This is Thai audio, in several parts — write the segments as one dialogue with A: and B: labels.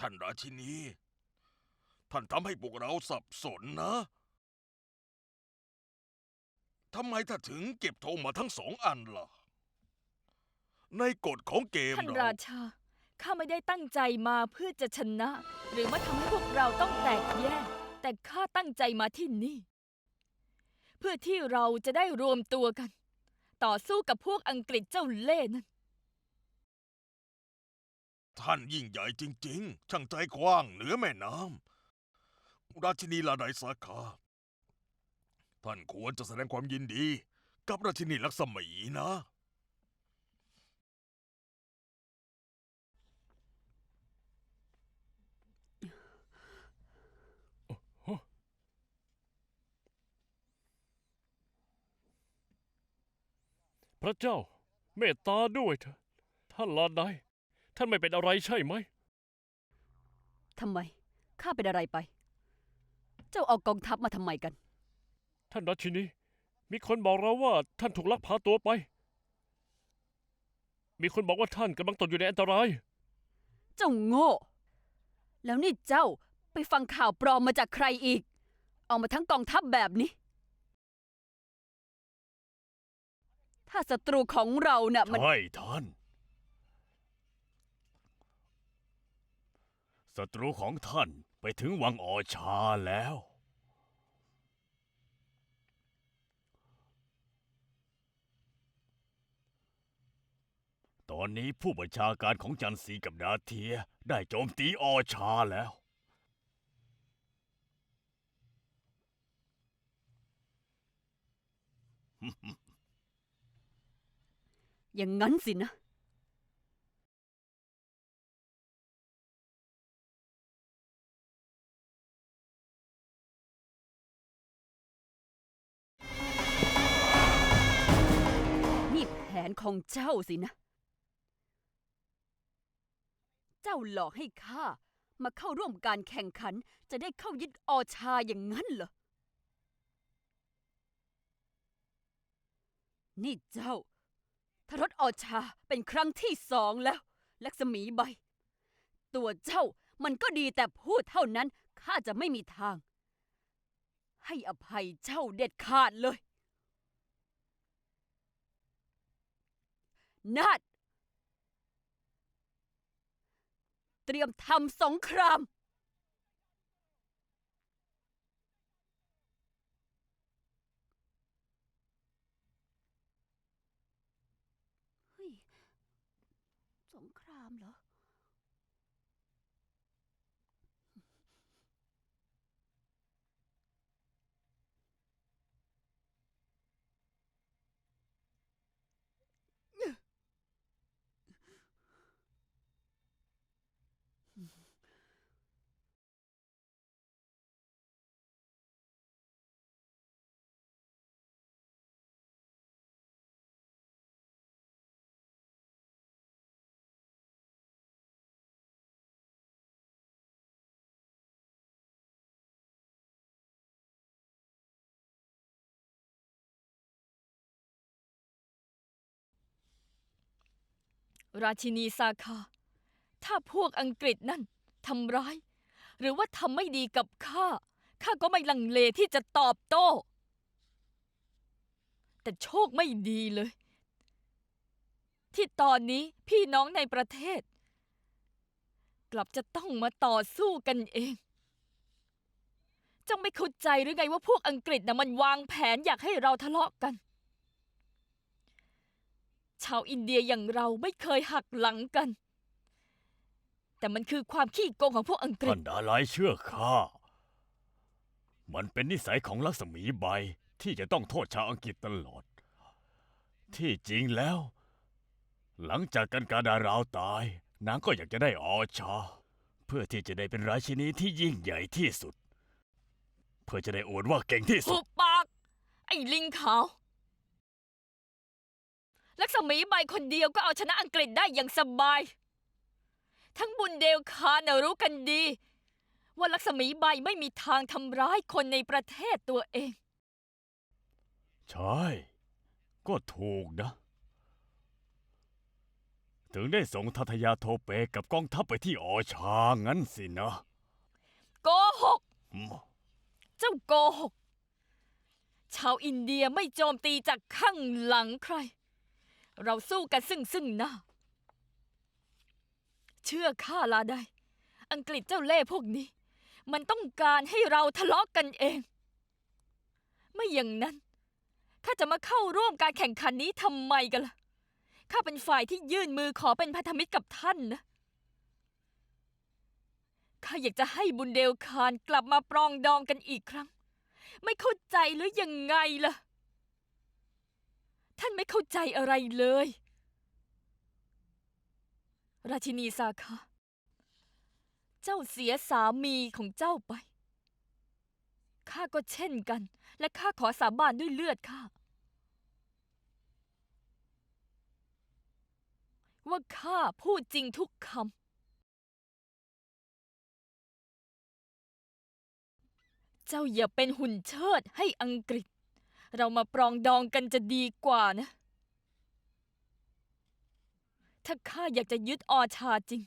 A: ท่านราชินี ท่านทำให้พวกเราสับสนนะ ทำไมท่านถึงเก็บธงมาทั้งสองอันล่ะ ในกฎของเกม
B: ท่าน
A: เรา
B: ราชา ข้าไม่ได้ตั้งใจมาเพื่อจะชนะ หรือมาทำให้พวกเราต้องแตกแยก แต่ข้าตั้งใจมาที่นี่ เพื่อที่เราจะได้รวมตัวกัน ต่อสู้กับพวกอังกฤษเจ้าเล่ห์นั่น
A: ท่านยิ่งใหญ่จริง ๆ ช่างใจกว้างเหนือแม่น้ำ ราชินีลาไดสาคาท่านควรจะแสดงความยินดี กับราชินีลักษมีนะ
C: พระเจ้า เมตตาด้วยเถอะท่านลาได ท่านไม่เป็นอะไรใช่ไหม
D: ทำไม ข้าเป็นอะไรไป เจ้าเอากองทัพมาทำไมกัน
C: ท่านราชินี มีคนบอกเราว่าท่านถูกลักพาตัวไป มีคนบอกว่าท่านกำลังตกอยู่ในอันตราย
D: เจ้าโง่ แล้วนี่เจ้าไปฟังข่าวปลอมมาจากใครอีก เอามาทั้งกองทัพแบบนี้ ถ้าศัตรูของเราน่ะมัน
C: ใช่ท่าน ศัตรูของท่านไปถึงวังออชาแล้ว ตอนนี้ผู้บัญชาการของจันสีกับดาเทียได้โจมตีออชาแล้ว
D: อย่างนั้นสินะ นของเจ้าสินะ เจ้าหลอกให้ข้ามาเข้าร่วมการแข่งขันจะได้เข้ายึดอชาอย่างนั้นเหรอ นี่เจ้าทรถอชาเป็นครั้งที่สองแล้ว ลักษมีใบ ตัวเจ้ามันก็ดีแต่พูดเท่านั้นข้าจะไม่มีทาง ให้อภัยเจ้าเด็ดขาดเลย นาดเตรียมทำสงคราม สงครามเหรอ
B: ราชินีซาคา ถ้าพวกอังกฤษนั่นทำร้าย หรือว่าทำไม่ดีกับข้า ข้าก็ไม่ลังเลที่จะตอบโต้ แต่โชคไม่ดีเลย ที่ตอนนี้พี่น้องในประเทศ กลับจะต้องมาต่อสู้กันเองจ้าไม่เข้าใจหรือไงว่าพวกอังกฤษนะมันวางแผนอยากให้เราทะเลาะกัน ชาวอินเดียอย่างเราไม่เคยหักหลังกัน แต่มันคือความขี้โกงของพวกอังกฤ
C: ท่า
B: ษ
C: นดาลายเชื่อข้า มันเป็นนิสัยของลักษมีใบที่จะต้องโทษชาวอังกฤษตลอด ที่จริงแล้ว หลังจากกันการดาราวตาย นางก็อยากจะได้ออชา เพื่อที่จะได้เป็นราชินีที่ยิ่งใหญ่ที่สุด เพื่อจะได้อวดว่าเก่งที่สุ
B: หุ
C: ด
B: บปาก ไอ้ลิงขาว ลักษมีใบคนเดียวก็เอาชนะอังกฤษได้อย่างสบาย ทั้งบุญเดลคานะรู้กันดี ว่าลักษมีใบไม่มีทางทำร้ายคนในประเทศตัวเอง
C: ใช่ ก็ถูกนะ ถึงได้ส่งทัตยาโทเปกับกองทัพไปที่ออชางั้นสินะ
B: โกหก
C: อืม
B: เจ้าโกหก ชาวอินเดียไม่โจมตีจากข้างหลังใคร เราสู้กันซึ่งซึ่งหน้า เชื่อข้าลาได้ อังกฤษเจ้าเล่ห์พวกนี้ มันต้องการให้เราทะเลาะกันเอง ไม่อย่างนั้นข้าจะมาเข้าร่วมการแข่งขันนี้ทำไมกันล่ะ ข้าเป็นฝ่ายที่ยื่นมือขอเป็นพันธมิตรกับท่านนะ ข้าอยากจะให้บุญเดลคารกลับมาปรองดองกันอีกครั้ง ไม่เข้าใจหรือยังไงล่ะ ท่านไม่เข้าใจอะไรเลย ราชินีซาคาเจ้าเสียสามีของเจ้าไป ข้าก็เช่นกัน และข้าขอสาบานด้วยเลือดข้า ว่าข้าพูดจริงทุกคำเจ้าอย่าเป็นหุ่นเชิดให้อังกฤษ เรามาปรองดองกันจะดีกว่านะ ถ้าข้าอยากจะยึดออชาจริง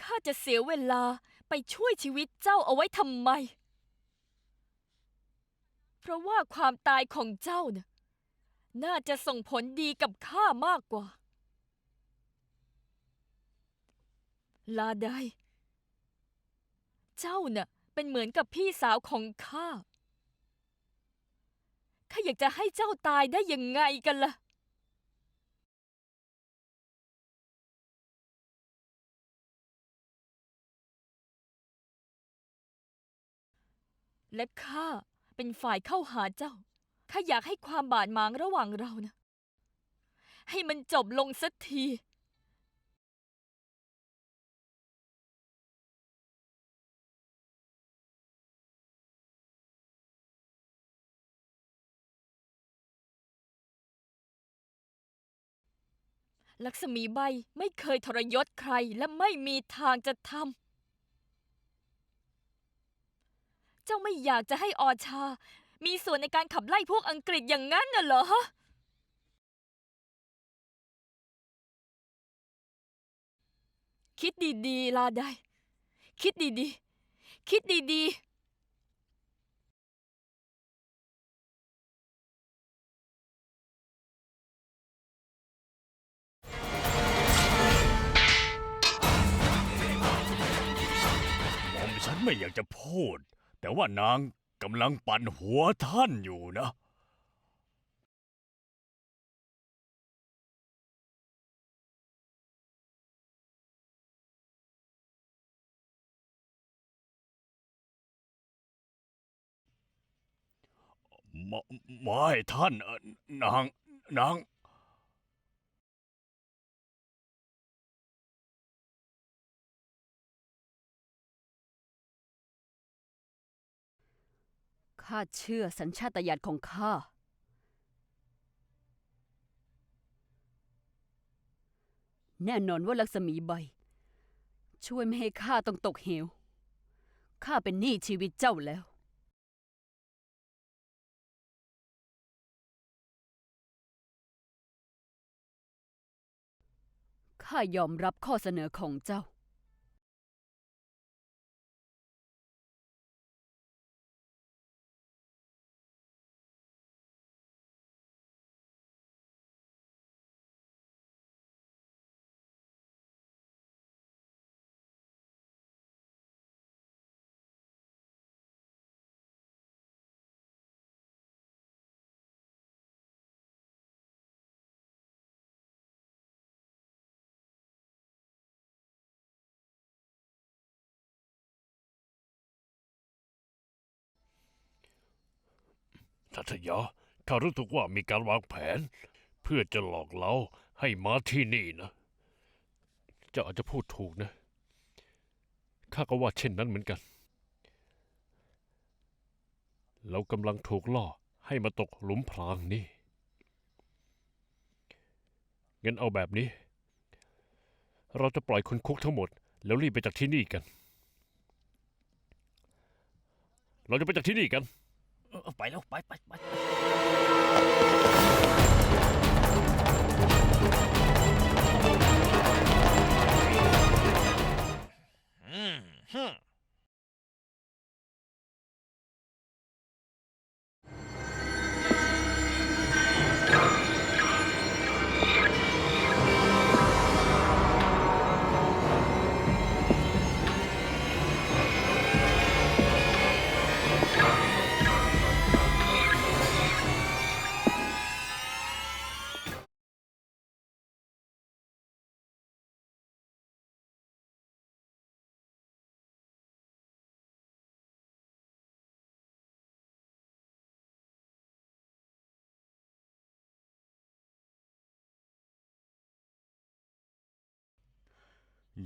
B: ข้าจะเสียเวลาไปช่วยชีวิตเจ้าเอาไว้ทำไม เพราะว่าความตายของเจ้าน่ะน่าจะส่งผลดีกับข้ามากกว่า ลาได้ เจ้าน่ะเป็นเหมือนกับพี่สาวของข้า ข้าอยากจะให้เจ้าตายได้ยังไงกันล่ะ และข้าเป็นฝ่ายเข้าหาเจ้า ข้าอยากให้ความบาดหมางระหว่างเรานะ ให้มันจบลงสักที ลักษมีใบไม่เคยทรยศใครและไม่มีทางจะทำ เจ้าไม่อยากจะให้ออชา มีส่วนในการขับไล่พวกอังกฤษอย่างนั้นน่ะเหรอ คิดดีๆ ลาได้ คิดดีๆ คิดดีๆ
C: หม่อมฉันไม่อยากจะพูด แต่ว่านางกำลังปั่นหัวท่านอยู่นะ ไม่ไม่ท่านเอ่อนางนาง
D: ข้าเชื่อสัญชาตญาณของข้า แน่นอนว่าลักษมีใบ ช่วยไม่ให้ข้าต้องตกเหว ข้าเป็นหนี้ชีวิตเจ้าแล้ว ข้ายอมรับข้อเสนอของเจ้า
E: ทัตยาข้ารู้สึกว่ามีการวางแผน เพื่อจะหลอกเราให้มาที่นี่นะ เจ้าอาจจะพูดถูกนะ ข้าก็ว่าเช่นนั้นเหมือนกัน เรากำลังถูกล่อให้มาตกหลุมพรางนี่งั้นเอาแบบนี้ เราจะปล่อยคนคุกทั้งหมด แล้วรีบไปจากที่นี่กัน เราจะไปจากที่นี่กัน
C: ไปแล้วไปไปไป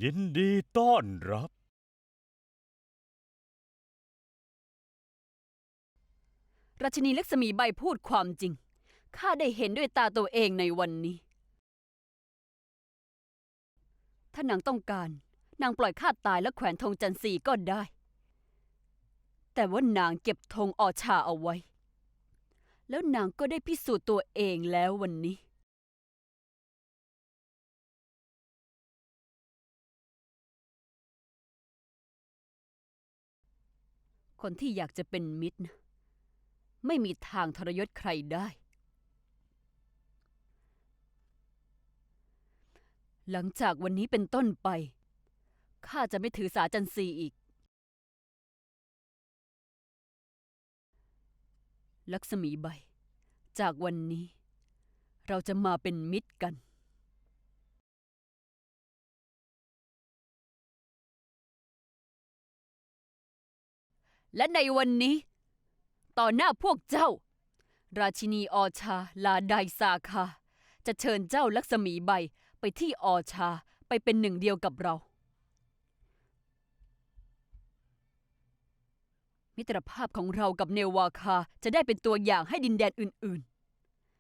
C: ยินดีต้อนรับ
D: ราชินีลักษมีใบพูดความจริง ข้าได้เห็นด้วยตาตัวเองในวันนี้ ถ้านางต้องการ นางปล่อยข้าตายและแขวนธงจันทรีก็ได้ แต่ว่านางเก็บธงออชาเอาไว้ แล้วนางก็ได้พิสูจน์ตัวเองแล้ววันนี้ คนที่อยากจะเป็นมิตรนะไม่มีทางทรยศใครได้ หลังจากวันนี้เป็นต้นไป ข้าจะไม่ถือสาจันทรีอีก ลักษมีใบ จากวันนี้ เราจะมาเป็นมิตรกัน และในวันนี้ ต่อหน้าพวกเจ้า ราชินีออชาลาไดซาคา จะเชิญเจ้าลักษมีใบไปที่ออชาไปเป็นหนึ่งเดียวกับเรา มิตรภาพของเรากับเนวาคาจะได้เป็นตัวอย่างให้ดินแดนอื่น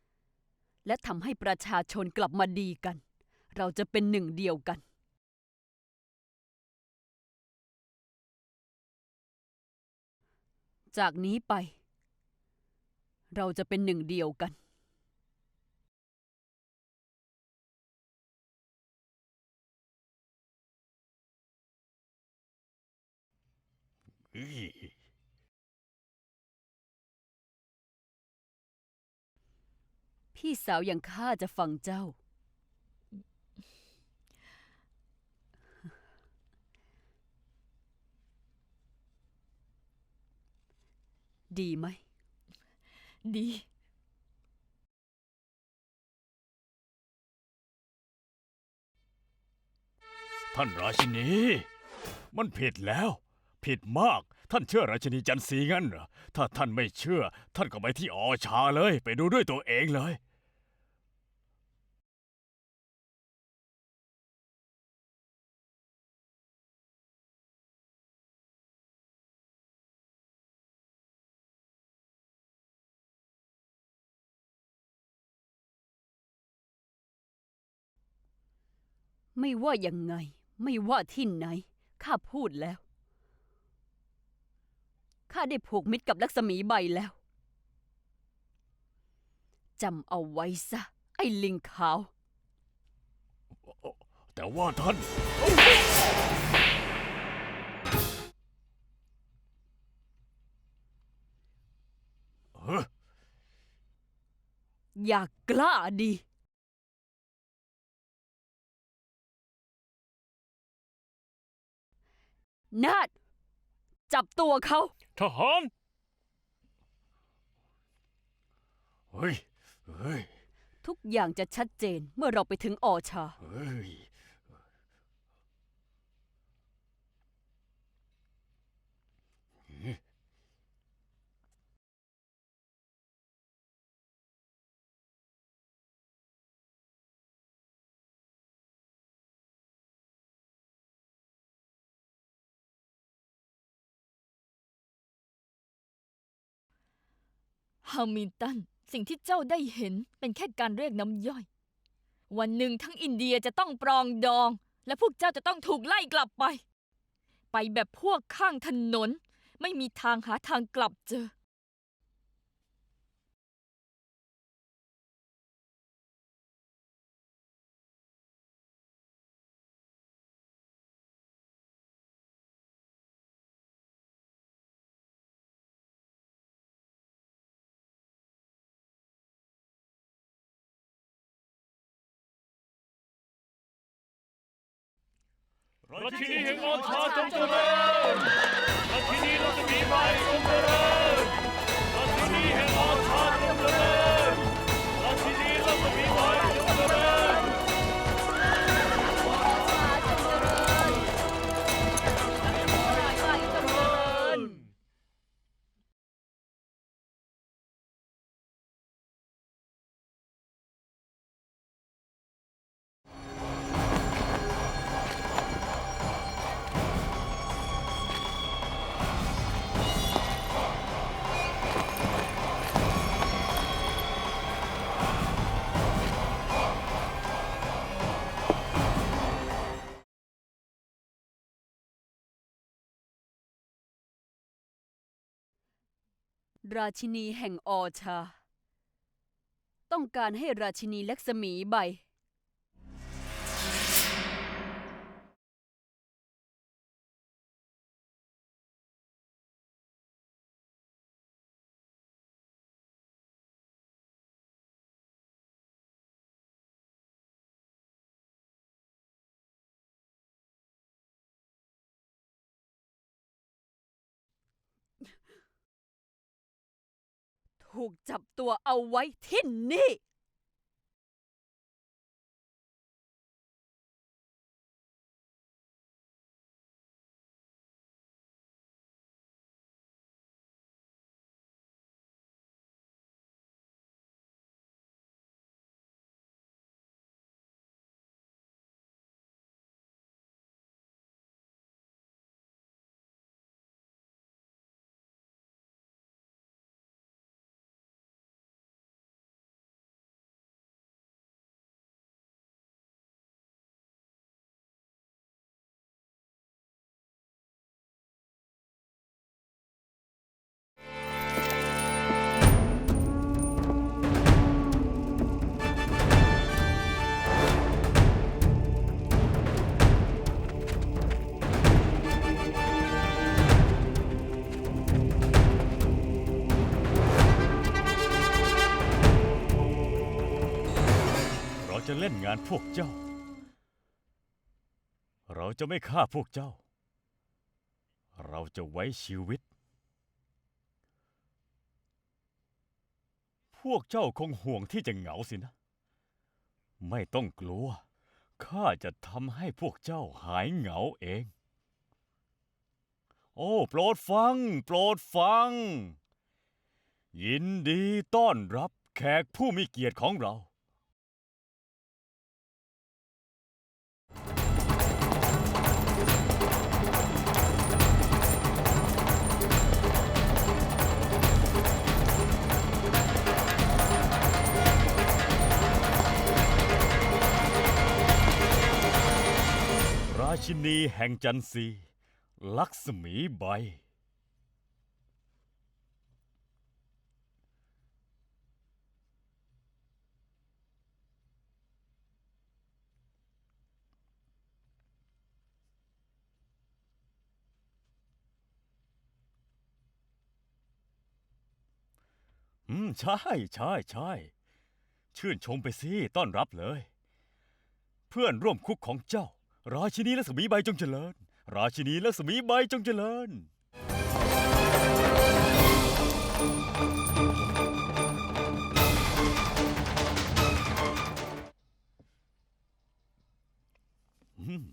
D: ๆ และทำให้ประชาชนกลับมาดีกัน เราจะเป็นหนึ่งเดียวกัน จากนี้ไป เราจะเป็นหนึ่งเดียวกัน
C: อื้อ
D: พี่สาวอย่างข้าจะฟังเจ้า ดีไหม
B: ดี
C: ท่านราชินี มันผิดแล้ว ผิดมาก ท่านเชื่อราชินีจันทรีงั้นเหรอ ถ้าท่านไม่เชื่อ ท่านก็ไปที่ออชาเลย ไปดูด้วยตัวเองเลย
D: ไม่ว่ายังไง ไม่ว่าที่ไหน ข้าพูดแล้ว ข้าได้ผูกมิตรกับลักษมีใบแล้วจำเอาไว้ซะ ไอ้ลิงขาว
C: แต่ว่าท่านเฮ้อ
D: อยากกล้าดี นาดจับตัวเขา
E: ทหาร
C: เฮ้ย เฮ้ย
D: ทุกอย่างจะชัดเจนเมื่อเราไปถึงออชา
C: เฮ้ย
B: ฮามิลตัน สิ่งที่เจ้าได้เห็นเป็นแค่การเรียกน้ำย่อย วันหนึ่งทั้งอินเดียจะต้องปรองดอง และพวกเจ้าจะต้องถูกไล่กลับไป ไปแบบพวกข้างถนน ไม่มีทางหาทางกลับเจอ
E: ราชินีแห่งออ ราชินีแห่งออชา
D: ต้องการให้ราชินีลักษมีใบ ถูกจับตัวเอาไว้ที่นี่
C: ล่นงานพวกเจ้า เราจะไม่ฆ่าพวกเจ้า เราจะไว้ชีวิต พวกเจ้าคงห่วงที่จะเหงาสินะ ไม่ต้องกลัว ข้าจะทำให้พวกเจ้าหายเหงาเอง โอ้ โปรดฟัง โปรดฟัง ยินดีต้อนรับแขกผู้มีเกียรติของเรา ราชินีแห่งจันทรีลักษมีใบ อืม ใช่ใช่ใช่ชื่นชมไปสิ ต้อนรับเลย เพื่อนร่วมคุกของเจ้า ราชินีลักษมีใบจงเจริญ ราชินีลักษมีใบจงเจริญ อืม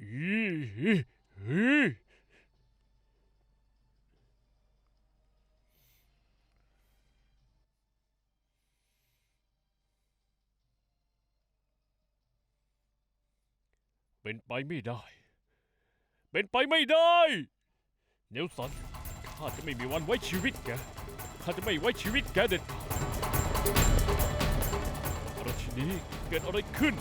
E: อีอีอี เป็นไปไม่ได้ เป็นไปไม่ได้ เนลสัน ข้าจะไม่มีวันไว้ชีวิตแก ข้าจะไม่ไว้ชีวิตแกเด็ดขาดราชินีเกิดอะไรขึ้น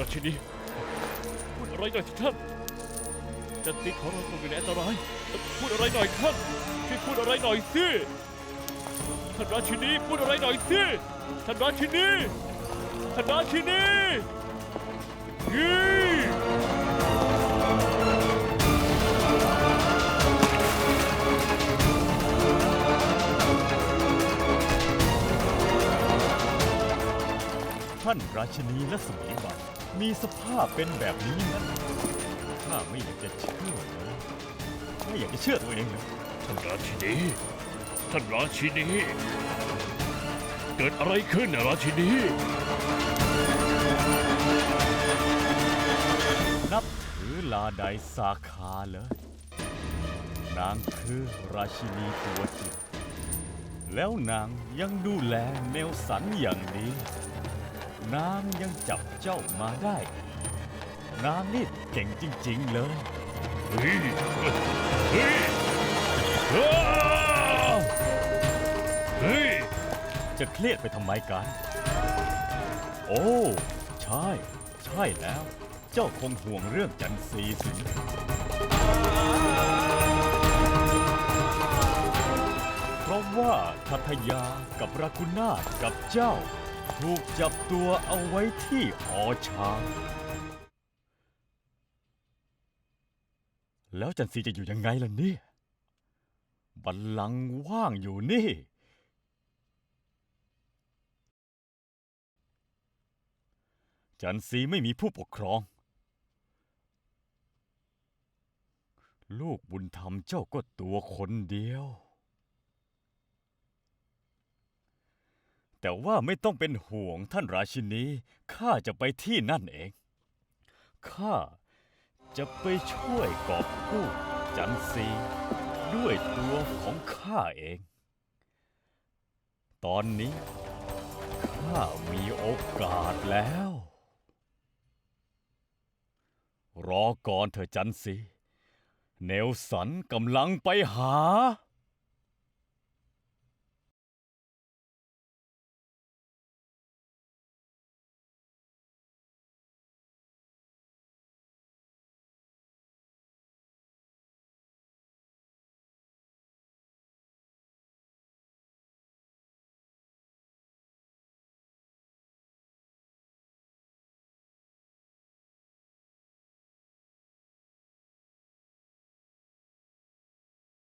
E: ราชินีพูดอะไรหน่อยสิท่านจันติของเราตกอยู่ในอันตรายพูดอะไรหน่อยท่านช่วยพูดอะไรหน่อยสิ ท่านราชินีพูดอะไรหน่อยสิท่านราชินีท่านราชินียี่
C: ท่านราชินีและสมีบัน มีสภาพเป็นแบบนี้นะข้าไม่อยากจะเชื่อเลยไม่อยากจะเชื่อตัวเองเลย
E: ท่านราชินี ท่านราชินี เกิดอะไรขึ้นนะราชินี
C: นับถือลาไดสาคาเลยนางคือราชินีตัวจริงแล้วนางยังดูแลเนลสันอย่างดีนางยังจับเจ้ามาได้ นางนี่เก่งจริง ๆ เลย
E: เฮ้ย เฮ้ยอ้าว เฮ้ย
C: จะเครียดไปทำไมกัน โอ้ ใช่ ใช่แล้ว เจ้าคงห่วงเรื่องจันซีสิเพราะว่าทัทยากับรากุนาถกับเจ้า ถูกจับตัวเอาไว้ที่หอช้าง แล้วจันซีจะอยู่ยังไงล่ะเนี่ย บัลลังก์ว่างอยู่นี่ จันซีไม่มีผู้ปกครอง ลูกบุญธรรมเจ้าก็ตัวคนเดียว แต่ว่าไม่ต้องเป็นห่วงท่านราชินีข้าจะไปที่นั่นเอง ข้าจะไปช่วยกอบกู้จันซีด้วยตัวของข้าเอง ตอนนี้ข้ามีโอกาสแล้ว รอก่อนเถอะจันซีเนลสันกำลังไปหา